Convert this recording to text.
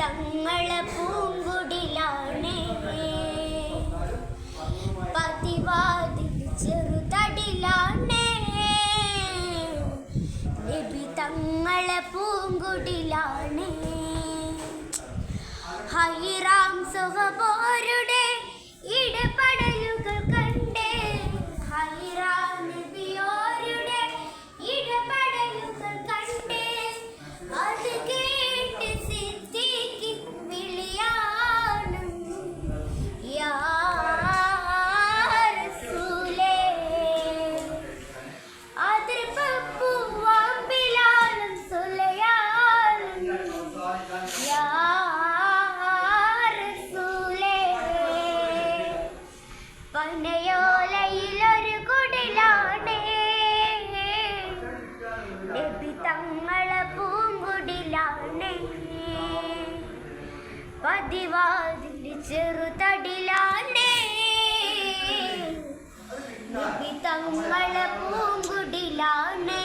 തങ്ങളെ പൂങ്കുടിലാണ്. പതിവാതിൽ ചെറുതടിലാണ് നബി തങ്ങളെ പൂങ്കുടിലാണ്. ഹൈറാം സുഹബോരുടെ നബി തങ്ങളെ പൂങ്കുടിലാണ്. പതിവാതിൽ ചെറുതടിലാണ്. നബി തങ്ങളെ പൂങ്കുടിലാണ്.